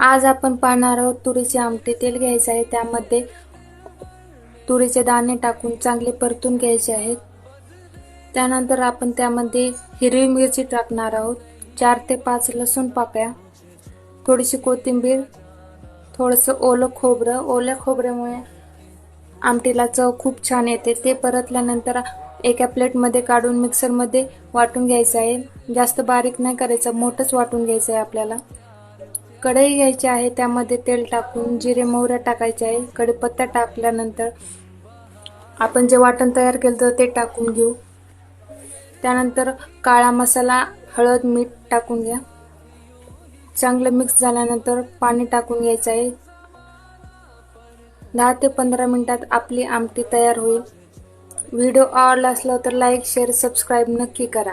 आज आपण पाहणार आहोत तुरीचे आमटे तेल घ्यायचे आहे. त्यामध्ये तुरीचे दाणे टाकून चांगले परतून घ्यायचे आहेत. त्यानंतर आपण त्यामध्ये हिरवी मिरची टाकणार आहोत. चार ते पाच लसूण पाकळ्या थोडीशी कोथिंबीर थोडंसं ओलं खोबरं. ओल्या खोबऱ्यामुळे आमटीला चव खूप छान येते. ते परतल्यानंतर एका प्लेटमध्ये काढून मिक्सरमध्ये वाटून घ्यायचं आहे. जास्त बारीक नाही करायचं मोठंच वाटून घ्यायचं आहे आपल्याला. कढई घ्यायची आहे त्यामध्ये तेल टाकून जिरे मोहऱ्या टाकायचे आहे. कढीपत्ता टाकल्यानंतर आपण जे वाटण तयार केलं तर ते टाकून घेऊ. त्यानंतर काळा मसाला हळद मीठ टाकून घ्या. चांगलं मिक्स झाल्यानंतर पाणी टाकून घ्यायचं आहे. दहा ते पंधरा मिनिटात आपली आमटी तयार होईल. व्हिडिओ आवडला असला तर लाईक शेअर सबस्क्राईब नक्की करा.